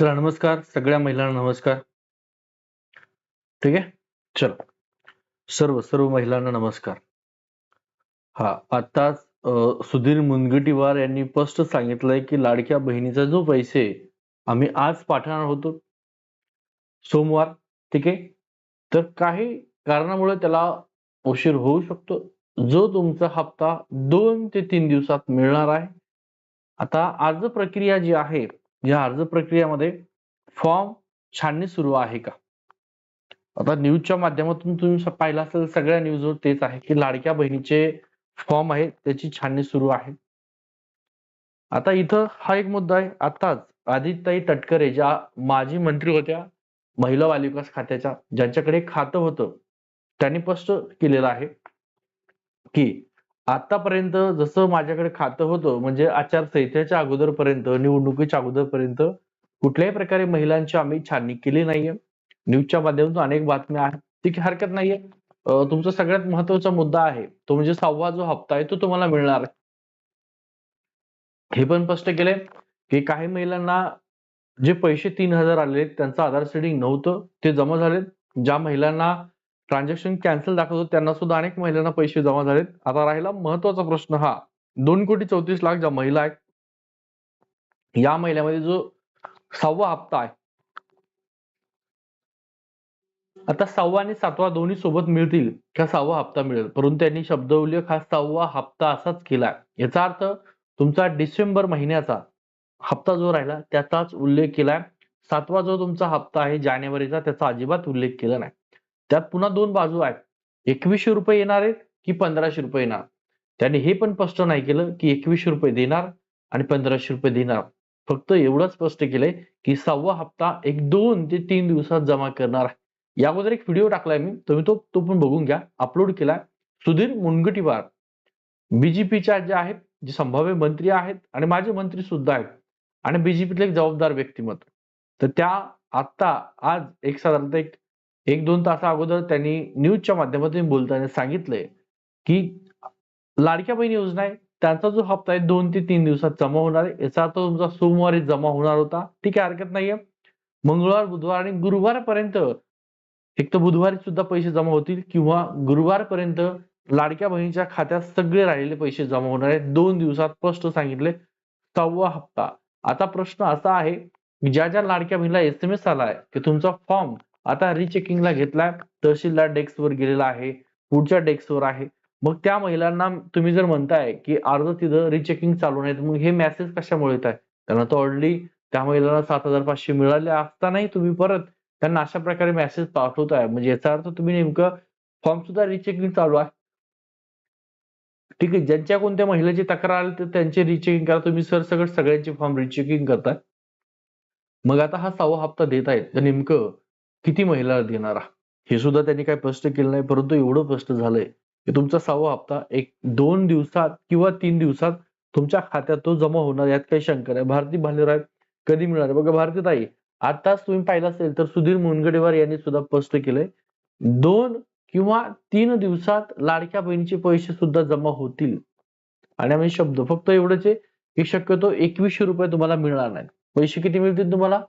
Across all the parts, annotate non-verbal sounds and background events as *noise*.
चला नमस्कार. सगळ्या महिलांना नमस्कार. ठीक आहे? चलो. सर्व सर्व महिलांना नमस्कार. हा आताच सुधीर मुनगटीवार यांनी स्पष्ट सांगितलंय की लाडक्या बहिणीचा जो पैसे आम्ही आज पाठवणार होतो. सोमवार ठीक आहे? तर काही कारणामुळे त्याला उशीर होऊ शकतो. जो तुमचा हप्ता दोन ते तीन दिवसात मिळणार आहे. आता अर्ज प्रक्रिया जी आहे या अर्ज प्रक्रियामध्ये फॉर्म छाननी सुरू आहे का? आता न्यूजच्या माध्यमातून तुम्ही पाहिला पाहिलं असेल सगळ्या न्यूजवर तेच आहे की लाडक्या बहिणीचे फॉर्म आहे त्याची छाननी सुरू आहे. आता इथं हा एक मुद्दा आहे. आताच आदित्यताई तटकरे ज्या माजी मंत्री होत्या महिला बालविकास खात्याच्या ज्यांच्याकडे खातं होतं त्यांनी स्पष्ट केलेलं आहे की आतापर्यंत जसं माझ्याकडे खातं होतं म्हणजे आचारसंहितेच्या अगोदरपर्यंत निवडणुकीच्या अगोदरपर्यंत कुठल्याही प्रकारे महिलांची आम्ही छाननी केली नाहीये. न्यूजच्या माध्यमातून अनेक बातम्या आहेत ठीक आहे हरकत नाहीये. अं, तुमचा सगळ्यात महत्त्वाचा मुद्दा आहे तो म्हणजे सहावा जो हप्ता आहे तो तुम्हाला मिळणार आहे. हे पण स्पष्ट केलंय की काही महिलांना जे पैसे तीन हजार आले त्यांचं आधार सेडिंग नव्हतं ते जमा झालेत. ज्या महिलांना ट्रान्झॅक्शन कॅन्सल दाखवत त्यांना सुद्धा अनेक महिलांना पैसे जमा झालेत. आता राहिला महत्त्वाचा प्रश्न हा दोन कोटी चौतीस लाख ज्या महिला आहेत या महिन्यामध्ये जो सहावा हप्ता आहे आता सहावा आणि सातवा दोन्ही सोबत मिळतील का सहावा हप्ता मिळेल. परंतु त्यांनी शब्द उल्लेख हा सहावा हप्ता असाच केलाय. याचा अर्थ तुमचा डिसेंबर महिन्याचा हप्ता जो राहिला त्याचाच उल्लेख केलाय. सातवा जो तुमचा हप्ता आहे जानेवारीचा त्याचा अजिबात उल्लेख केला नाही. त्यात पुन्हा दोन बाजू आहेत. एकवीसशे रुपये येणार आहेत की पंधराशे रुपये येणार? त्यांनी हे पण स्पष्ट नाही केलं की एकवीसशे रुपये देणार आणि पंधराशे रुपये देणार. फक्त एवढं स्पष्ट केलंय की सहावा हप्ता एक दोन ते तीन दिवसात जमा करणार आहे. या अगोदर एक व्हिडिओ टाकलाय मी. तुम्ही तो तो पण बघून घ्या. अपलोड केलाय. सुधीर मुनगटीवार. बीजेपीच्या ज्या आहेत जे संभाव्य मंत्री आहेत आणि माझे मंत्री सुद्धा आहेत आणि बीजेपीतले एक जबाबदार व्यक्तिमत्व. तर त्या आता आज एक साधारणतः एक एक दोन तासा अगोदर त्यांनी न्यूजच्या माध्यमातून बोलताना सांगितलंय की लाडक्या बहीण योजना आहे त्यांचा जो हप्ता आहे दोन ते तीन दिवसात जमा होणार आहे. याचा अर्थ तुमचा सोमवारी जमा होणार होता. ठीक आहे हरकत नाहीये. मंगळवार बुधवार आणि गुरुवारपर्यंत एक तर बुधवारी सुद्धा पैसे जमा होतील किंवा गुरुवारपर्यंत लाडक्या बहिणीच्या खात्यात सगळे राहिलेले पैसे जमा होणार आहेत. दोन दिवसात स्पष्ट सांगितले सहावा हप्ता. आता प्रश्न असा आहे ज्या ज्या लाडक्या बहिणीला एस एम एस आलाय की तुमचा फॉर्म आता रिचेकिंगला घेतलाय तहसीलदार डेस्कवर गेलेला आहे पुढच्या डेस्कवर आहे. मग त्या महिलांना तुम्ही जर म्हणताय की अर्ज तिथं रिचेकिंग चालू नाही मग हे मेसेज कशामुळे येत आहे? त्यांना तो ऑलरेडी त्या महिलांना सात हजार पाचशे मिळाले असतानाही तुम्ही परत त्यांना अशा प्रकारे मेसेज पाठवताय. म्हणजे याचा अर्थ तुम्ही नेमकं फॉर्म सुद्धा रिचेकिंग चालू आहे. ठीक आहे ज्यांच्या कोणत्या महिलेची तक्रार आली तर त्यांचे रिचेकिंग करा. तुम्ही सर सगळं सगळ्यांचे फॉर्म रिचेकिंग करताय. मग आता हा सहावा हप्ता देत आहेत तर नेमकं किती महिला देणारा? हे सुद्धा त्यांनी काही स्पष्ट केलं नाही परंतु एवढं स्पष्ट झालंय की तुमचा सहावा हप्ता एक दोन दिवसात किंवा तीन दिवसात तुमच्या खात्यात तो जमा होणार यात काही शंका नाही. भारती भालेराव कधी मिळणार? बघा भारती ताई आताच तुम्ही पाहिलं असेल तर सुधीर मुनगडेवार यांनी सुद्धा स्पष्ट केलंय दोन किंवा तीन दिवसात लाडक्या बहिणीचे पैसे सुद्धा जमा होतील. आणि आम्ही शब्द फक्त एवढंच आहे की शक्यतो एकवीसशे रुपये तुम्हाला मिळणार नाहीत. पैसे किती मिळतील तुम्हाला?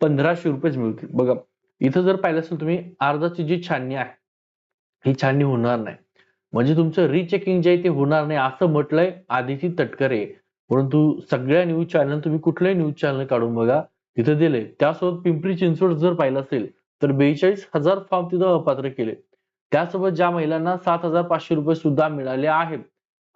पंधराशे रुपयेच मिळतील. बघा इथं जर पाहिलं असेल तुम्ही अर्जाची जी छाननी आहे ही छाननी होणार नाही. म्हणजे तुमचं रिचेकिंग जे आहे ते होणार नाही असं म्हटलंय आदिती तटकरे. परंतु सगळ्या न्यूज चॅनल तुम्ही कुठलंही न्यूज चॅनल काढून बघा तिथे दिले त्यासोबत पिंपरी चिंचवड जर पाहिलं असेल तर बेचाळीस हजार फॉर्म तिथं अपात्र केले. त्यासोबत ज्या महिलांना सात हजार पाचशे रुपये सुद्धा मिळाले आहेत.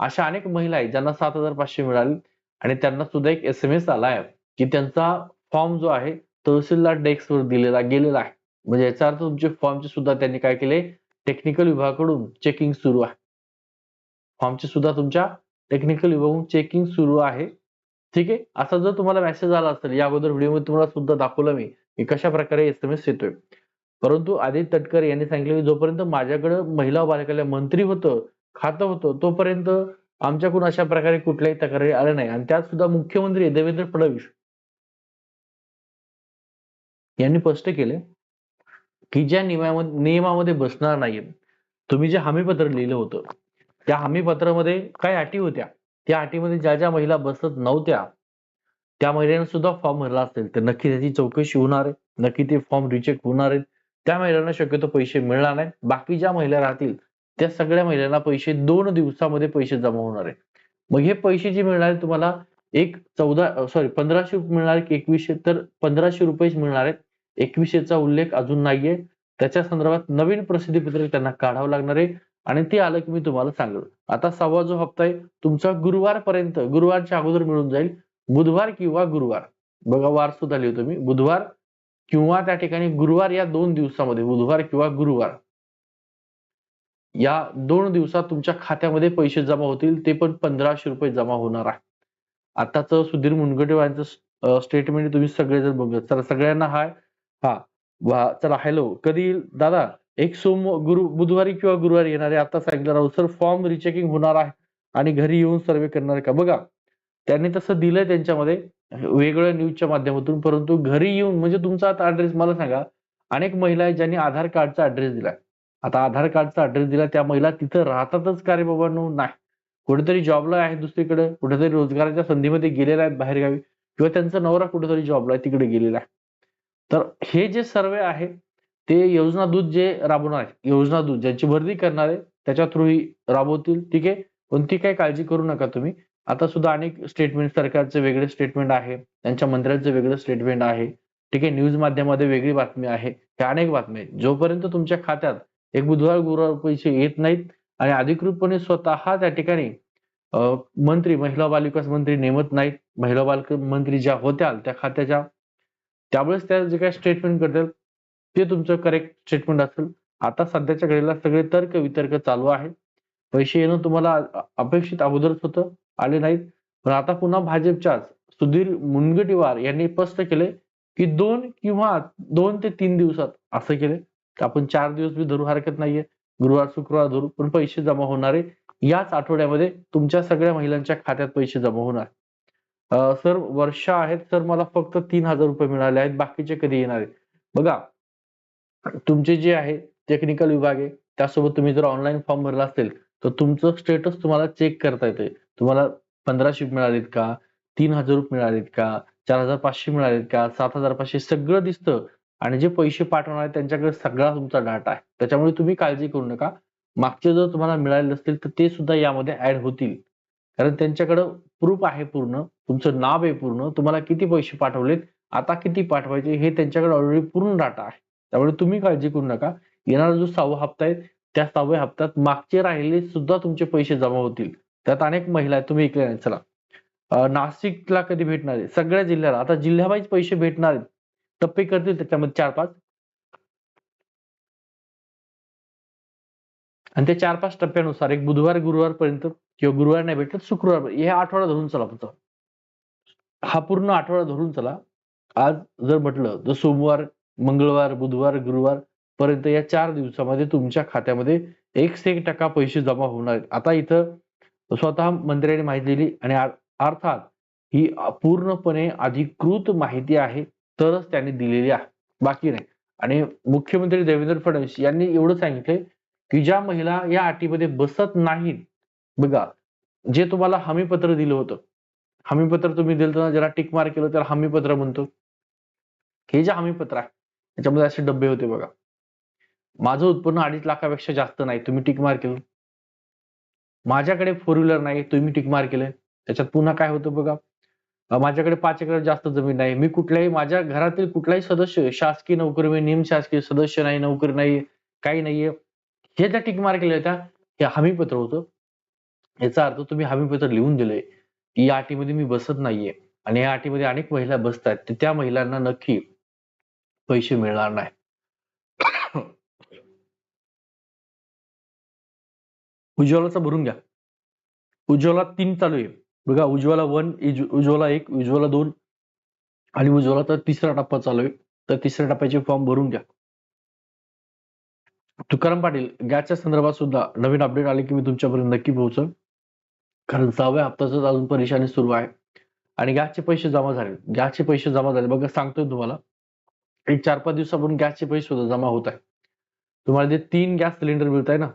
अशा अनेक महिला आहेत ज्यांना सात हजार पाचशे मिळाले. आणि त्यांना सुद्धा एक एस एम एस आला आहे की त्यांचा फॉर्म जो आहे तहसीलदार डेस्कवर दिलेला गेलेला आहे. म्हणजे याचा अर्थ तुमचे फॉर्मचे सुद्धा त्यांनी काय केले? टेक्निकल विभागाकडून चेकिंग सुरू आहे. फॉर्मचे सुद्धा तुमच्या टेक्निकल विभागाकडून चेकिंग सुरू आहे. ठीक आहे? असा जर तुम्हाला मेसेज आला असेल या अगोदर व्हिडिओमध्ये तुम्हाला सुद्धा दाखवलं मी की कशा प्रकारे एस एम एस येतोय. परंतु आदित्य तटकरे यांनी सांगितलं की जोपर्यंत माझ्याकडे महिला व मंत्री होतं खातं होतं तोपर्यंत आमच्याकडून अशा प्रकारे कुठल्याही तक्रारी आल्या नाही. आणि त्यात सुद्धा मुख्यमंत्री देवेंद्र फडणवीस. यांनी स्पष्ट केले की ज्या नियमामध्ये नियमामध्ये बसणार नाहीये. तुम्ही जे हमीपत्र लिहिलं होतं त्या हमीपत्रामध्ये काय अटी होत्या? त्या अटीमध्ये ज्या ज्या महिला बसत नव्हत्या त्या महिलांना सुद्धा फॉर्म भरला असेल. तर नक्की त्याची चौकशी होणार आहे. नक्की ते फॉर्म रिजेक्ट होणार आहेत. त्या महिलांना शक्यतो पैसे मिळणार नाही बाकी ज्या महिला राहतील त्या सगळ्या महिलांना पैसे दोन दिवसामध्ये पैसे जमा होणार आहे मग हे पैसे जे मिळणार तुम्हाला एक चौदा सॉरी पंधराशे मिळणार एकवीसशे तर पंधराशे रुपयेच मिळणार आहेत. एकवीसशेचा उल्लेख अजून नाहीये. त्याच्या संदर्भात नवीन प्रसिद्धीपत्रक त्यांना काढावं लागणार आहे आणि ते आलं की मी तुम्हाला सांगेल. आता सहावा जो हप्ता आहे तुमचा गुरुवारपर्यंत गुरुवारच्या अगोदर मिळून जाईल. बुधवार किंवा गुरुवार. बघा वार सुद्धा लिहितो मी. बुधवार किंवा त्या ठिकाणी गुरुवार या दोन दिवसामध्ये बुधवार किंवा गुरुवार. या दोन दिवसात तुमच्या खात्यामध्ये पैसे जमा होतील ते पण पंधराशे रुपये जमा होणार आहे. आताच सुधीर मुनगंटीवारांचं स्टेटमेंट तुम्ही सगळेजण बघत चला सगळ्यांना हाय हा वा चला हॅलो कधी दादा एक सोम गुरु बुधवारी किंवा गुरुवारी येणार आहे. आता सांगितलं राहू सर फॉर्म रिचेकिंग होणार आहे आणि घरी येऊन सर्वे करणार आहे का? बघा त्यांनी तसं दिलंय त्यांच्यामध्ये वेगळ्या न्यूजच्या माध्यमातून परंतु घरी येऊन म्हणजे तुमचा आता ऍड्रेस मला सांगा. अनेक महिला आहेत ज्यांनी आधार कार्डचा ऍड्रेस दिलाय. आता आधार कार्डचा ऍड्रेस दिला त्या महिला तिथं राहतातच का रे बाबांनो? नाही. कुठेतरी जॉबला आहे दुसरीकडे कुठेतरी रोजगाराच्या संधीमध्ये गेलेला आहेत बाहेरगावी किंवा त्यांचा नवरा कुठेतरी जॉबला आहे तिकडे गेलेला आहे. तर हे जे सर्वे आहे ते योजना दूत जे राबवणार आहेत योजना दूत ज्यांची भरती करणार आहे त्याच्या थ्रू ही राबवतील ठीक आहे? कोणती काही काळजी करू नका तुम्ही. आता सुद्धा अनेक स्टेटमेंट सरकारचे वेगळे स्टेटमेंट आहे त्यांच्या मंत्र्यांचं वेगळं स्टेटमेंट आहे ठीक आहे? न्यूज माध्यमामध्ये वेगळी बातमी आहे ह्या अनेक बातम्या आहेत. जोपर्यंत तुमच्या खात्यात एक बुधवार गुरुवार पैसे येत नाहीत आणि अधिकृतपणे स्वतः त्या ठिकाणी मंत्री महिला बालविकास मंत्री नेमत नाहीत. महिला बाल मंत्री ज्या होत्या त्या खात्याच्या त्यावेळेस त्या जे काही स्टेटमेंट करतील ते तुमचं करेक्ट स्टेटमेंट असेल. आता सध्याच्या घडीला सगळे तर्क वितर्क चालू आहे पैसे येणं तुम्हाला अपेक्षित अगोदरच होतं आले नाहीत. पण आता पुन्हा भाजपच्याच सुधीर मुनगटीवार यांनी स्पष्ट केले की दोन किंवा दोन ते तीन दिवसात असं केले. आपण चार दिवस बी धरू हरकत नाहीये. गुरुवार शुक्रवार धरून पण पैसे जमा होणारे याच आठवड्यामध्ये तुमच्या सगळ्या महिलांच्या खात्यात पैसे जमा होणार. सर वर्षा आहेत सर मला फक्त तीन हजार रुपये मिळाले आहेत बाकीचे कधी येणार आहेत? बघा तुमचे जे आहे टेक्निकल विभाग आहे त्यासोबत तुम्ही जर ऑनलाईन फॉर्म भरला असेल तर तुमचं स्टेटस तुम्हाला चेक करता येते तुम्हाला पंधराशे मिळालेत का? तीन हजार रुपये मिळालेत का? चार हजार पाचशे मिळालेत का? सात हजार पाचशे सगळं दिसतं. आणि जे पैसे पाठवणार आहेत त्यांच्याकडे सगळा तुमचा डाटा आहे. त्याच्यामुळे तुम्ही काळजी करू नका. मागचे जर तुम्हाला मिळाले असतील तर ते सुद्धा यामध्ये ऍड होतील. कारण त्यांच्याकडं प्रूफ आहे पूर्ण. तुमचं नाव आहे पूर्ण. तुम्हाला किती पैसे पाठवलेत आता किती पाठवायचे हे त्यांच्याकडे ऑलरेडी पूर्ण डाटा आहे. त्यामुळे तुम्ही काळजी करू नका. येणारा जो सहावा हप्ता आहे त्या सहाव्या हप्त्यात मागचे राहिले सुद्धा तुमचे पैसे जमा होतील. त्यात अनेक महिला आहेत तुम्ही ऐकले नाही चला. नाशिकला कधी भेटणार आहे? सगळ्या जिल्ह्याला. आता जिल्ह्याबाईच पैसे भेटणार आहेत. टप्पे करतील त्याच्यामध्ये चार पाच. आणि ते चार पाच टप्प्यानुसार एक बुधवार गुरुवार पर्यंत किंवा गुरुवार नाही भेटलं शुक्रवार हे आठवडा धरून चला फक्त. हा पूर्ण आठवडा धरून चला. आज जर म्हटलं तर सोमवार मंगळवार बुधवार गुरुवार पर्यंत या चार दिवसामध्ये तुमच्या खात्यामध्ये एक से एक टक्का पैसे जमा होणार आहेत. आता इथं स्वतः मंत्र्याने माहिती दिली आणि अर्थात ही पूर्णपणे अधिकृत माहिती आहे. तरच त्यांनी दिलेली आहे. बाकी नाही. आणि मुख्यमंत्री देवेंद्र फडणवीस यांनी एवढं सांगितलंय की ज्या महिला या अटीमध्ये बसत नाहीत बघा जे तुम्हाला हमीपत्र दिलं होतं. हमीपत्र तुम्ही दिलं ज्याला टिक मार्क केलं त्याला हमीपत्र म्हणतो. हे जे हमीपत्र आहे त्याच्यामध्ये असे डब्बे होते बघा. माझं उत्पन्न अडीच लाखापेक्षा जास्त नाही तुम्ही टिक मार केलं. माझ्याकडे फोर व्हीलर नाही तुम्ही टिक मार केलं. त्याच्यात पुन्हा काय होतं बघा? माझ्याकडे पाच एकर जास्त जमीन नाही. मी कुठल्याही माझ्या घरातील कुठलाही सदस्य शासकीय नोकरी मी निमशासकीय सदस्य नाही नोकरी नाही काही नाहीये. हे त्या टिक मार्क केल्या होत्या. हे हमीपत्र होतं. याचा अर्थ तुम्ही हमीपत्र लिहून दिलंय. की या अटीमध्ये मी बसत नाहीये. आणि या अटीमध्ये अनेक महिला बसतात. तर त्या महिलांना नक्की पैसे मिळणार नाही. *coughs* उज्ज्वलाचा भरून घ्या. उज्ज्वला तीन चालू आहे. बघा उज्ज्वला वन उज्ज्वला एक उज्ज्वला दोन आणि उज्ज्वलाचा तिसरा टप्पा चालू आहे. तर तिसऱ्या टप्प्याचे फॉर्म भरून घ्या. तुकाराम पाटील गॅसच्या संदर्भात सुद्धा नवीन अपडेट आले की मी तुमच्यापर्यंत नक्की पोहोचल. कारण सहाव्या हप्त्याच अजून परेशानी सुरू आहे. आणि गॅसचे पैसे जमा झाले. गॅसचे पैसे जमा झाले. बघा सांगतोय तुम्हाला. एक चार पाच दिवसापासून गॅसचे पैसे सुद्धा जमा होत आहे तुम्हाला जे तीन गॅस सिलेंडर मिळत आहे ना?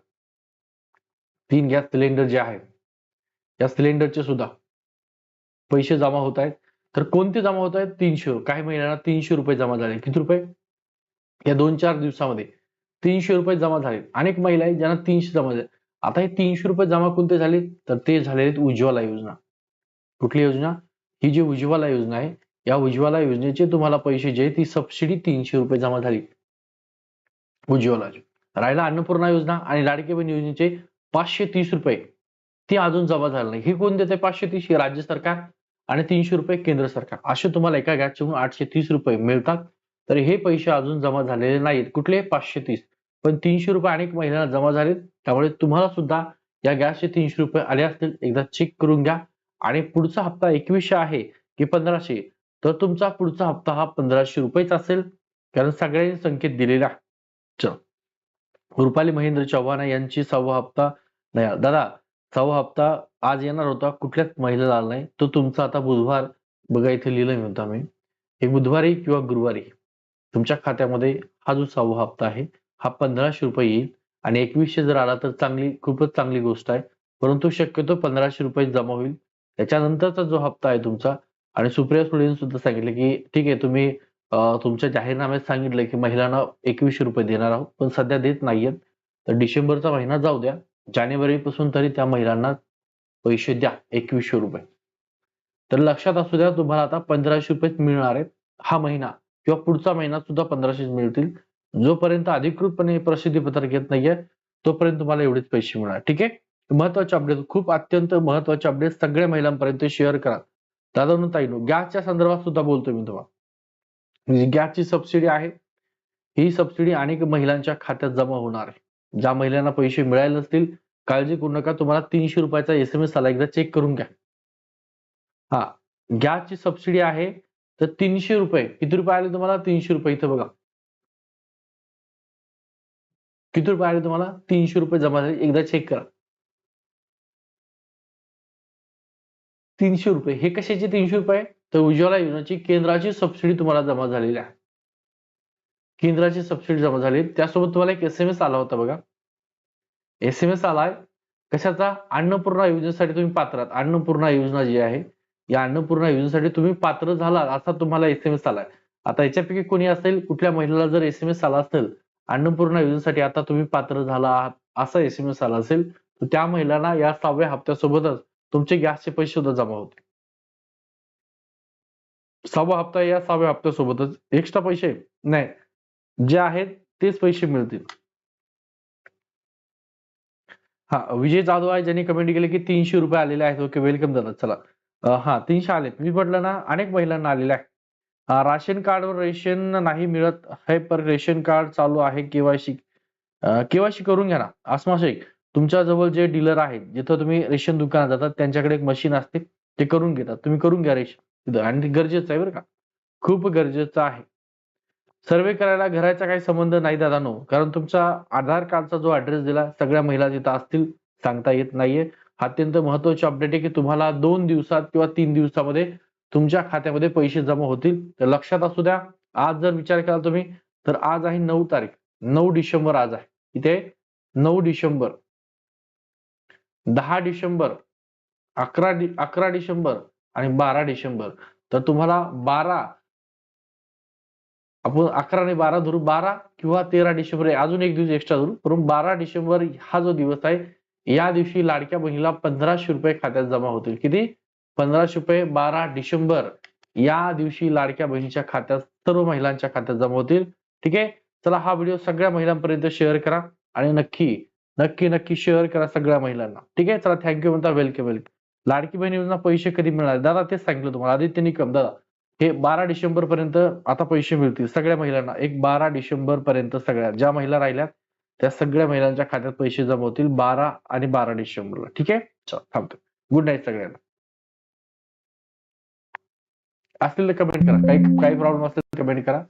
तीन गॅस सिलेंडर जे आहे या सिलेंडरचे सुद्धा पैसे जमा होत आहेत. तर कोणते जमा होत आहेत? तीनशे काही महिन्यांना तीनशे रुपये जमा झाले. किती रुपये? या दोन चार दिवसामध्ये तीनशे रुपये जमा झाले. अनेक महिला आहेत ज्यांना तीनशे जमा झाले. आता हे तीनशे रुपये जमा कोणते झाले? तर ते झालेले आहेत उज्ज्वला योजना. कुठली योजना? ही जी उज्ज्वला योजना आहे या उज्ज्वला योजनेचे तुम्हाला पैसे जे आहेत, ती सबसिडी तीनशे रुपये जमा झाली. उज्ज्वला राहिला अन्नपूर्णा योजना आणि लाडके बहीण योजनेचे पाचशे तीस रुपये. ती अजून जमा झाले नाही. हे कोण देते पाचशे तीस? राज्य सरकार. आणि तीनशे रुपये केंद्र सरकार. असे तुम्हाला एका गॅसचे आठशे तीस रुपये मिळतात. तर हे पैसे अजून जमा झालेले नाहीत. कुठले? पाचशे तीस. पण तीनशे रुपये अनेक महिन्याला जमा झालेत. त्यामुळे तुम्हाला सुद्धा या गॅसचे तीनशे रुपये आले असतील. एकदा चेक करून घ्या. आणि पुढचा हप्ता एकवीसशे आहे की पंधराशे. तर तुमचा पुढचा हप्ता हा पंधराशे रुपयेच असेल. कारण सगळ्यांनी संकेत दिलेला. रुपाली महेंद्र चव्हाण यांची सहावा हप्ता. नाही दादा सहावा हप्ता आज येणार होता कुठल्याच महिलेला आला नाही. तो तुमचा आता बुधवार बघा इथे लिहिलं होता आम्ही हे बुधवारी किंवा गुरुवारी. तुमच्या खात्यामध्ये हा जो सहावा हप्ता आहे हा पंधराशे रुपये येईल. आणि एकवीसशे जर आला तर चांगली खूपच चांगली गोष्ट आहे. परंतु शक्यतो पंधराशे रुपये जमा होईल. त्याच्यानंतरचा जो हप्ता आहे तुमचा आणि सुप्रिया सुळेंनी सुद्धा सांगितलं की ठीक आहे तुम्ही तुमच्या जाहीरनाम्यात सांगितलं की महिलांना एकवीसशे रुपये देणार आहोत पण सध्या देत नाहीयेत. तर डिसेंबरचा महिना जाऊ द्या. जानेवारी पासून तरी त्या महिलांना पैसे द्या एकवीसशे रुपये. तर लक्षात असू द्या तुम्हाला आता पंधराशे रुपये मिळणार आहेत हा महिना किंवा पुढचा महिना सुद्धा पंधराशे मिळतील. जोपर्यंत अधिकृतपणे प्रसिद्धी पत्रक येत नाहीये तोपर्यंत तुम्हाला एवढेच पैसे मिळणार. ठीक आहे? महत्त्वाचे अपडेट खूप अत्यंत महत्त्वाचे अपडेट सगळ्या महिलांपर्यंत शेअर करा. दादा ताईनो गॅसच्या संदर्भात सुद्धा बोलतो मी तुम्हाला. म्हणजे गॅसची सबसिडी आहे. ही सबसिडी अनेक महिलांच्या खात्यात जमा होणार आहे. ज्या महिलांना पैसे मिळाले असतील काळजी करू नका. तुम्हाला तीनशे रुपयाचा एस एम एस आला. एकदा चेक करून घ्या. हा. गॅसची सबसिडी आहे तर तीनशे रुपये. किती रुपये आले तुम्हाला? तीनशे रुपये. इथं बघा. किती रुपये आले तुम्हाला? तीनशे रुपये जमा झाले. एकदा चेक करा. तीनशे रुपये. हे कशाचे तीनशे रुपये? तर उज्ज्वला योजनेची केंद्राची सबसिडी तुम्हाला जमा झालेली आहे. केंद्राची सबसिडी जमा झाली. त्यासोबत तुम्हाला एक एस एम एस आला होता बघा. एस एम एस आलाय कशाचा? अन्नपूर्णा योजनेसाठी तुम्ही पात्र आहात. अन्नपूर्णा योजना जी आहे या अन्नपूर्णा योजनेसाठी तुम्ही पात्र झाला असा तुम्हाला एस एम एस आलाय आता याच्यापैकी कोणी असेल कुठल्या महिलेला जर एस एम एस आला असेल अन्नपूर्णा योजनेसाठी आता तुम्ही पात्र झाला आहात असा एस एम एस आला असेल तर त्या महिलांना या सहाव्या हप्त्यासोबतच तुमचे गॅसचे पैसे सुद्धा जमा होते सहावा हप्ता या सहाव्या हप्त्यासोबतच एक्स्ट्रा पैसे? नाही. जे आहेत तेच पैसे मिळतील. हा विजय जाधव आहे ज्यांनी कमेंट केले की तीनशे रुपये आलेले आहेत. ओके वेलकम दादा चला. हा तीनशे आलेत. मी म्हटलं ना अनेक महिलांना आलेले आहे अं, राशन कार्डवर रेशन नाही मिळत हे पर रेशन कार्ड चालू आहे केवायसी केवायसी करून घ्या ना. आसमा शेख तुमच्या जवळ जे डीलर आहेत जिथं तुम्ही रेशन दुकानात जातात त्यांच्याकडे एक मशीन असते ते करून घेतात. तुम्ही करून घ्या रेशन. तिथं आणि ते गरजेचं आहे बरं का. खूप गरजेचं आहे. सर्वे करायला घराचा काही संबंध नाही दादानो. कारण तुमचा आधार कार्डचा जो ऍड्रेस दिला सगळ्या महिला तिथं असतील सांगता येत नाहीये. अत्यंत महत्वाची अपडेट आहे की तुम्हाला दोन दिवसात किंवा तीन दिवसामध्ये तुमच्या खात्यामध्ये पैसे जमा होतील. तर लक्षात असू द्या आज जर विचार केला तुम्ही तर आज आहे नऊ तारीख. नऊ डिसेंबर आज आहे. इथे नऊ डिसेंबर दहा डिसेंबर अकरा डि अकरा डिसेंबर आणि बारा डिसेंबर. तर तुम्हाला बारा आपण अकरा आणि बारा धरू बारा किंवा तेरा डिसेंबर अजून एक दिवस एक्स्ट्रा धरू परंतु बारा डिसेंबर हा जो दिवस आहे या दिवशी लाडक्या बहिणीला पंधराशे रुपये खात्यात जमा होतील. किती? पंधराशे रुपये बारा डिसेंबर या दिवशी लाडक्या बहिणीच्या खात्यात सर्व महिलांच्या खात्यात जमा होतील. ठीक आहे? चला हा व्हिडिओ सगळ्या महिलांपर्यंत शेअर करा आणि नक्की नक्की नक्की शेअर करा सगळ्या महिलांना. ठीक आहे? चला थँक्यू म्हणता वेलकम वेलकम लाडकी बहीण योजना पैसे कधी मिळणार? दादा तेच सांगितलं तुम्हाला. आदित्य निकम दादा. हे बारा डिसेंबर पर्यंत आता पैसे मिळतील सगळ्या महिलांना. एक बारा डिसेंबर पर्यंत सगळ्या ज्या महिला राहिल्यात त्या सगळ्या महिलांच्या खात्यात पैसे जमा होतील बारा आणि बारा डिसेंबरला. ठीक आहे? थांबतो. गुड नाईट सगळ्यांना. असतील तर कमेंट करा. काही काही प्रॉब्लेम असेल कमेंट करा.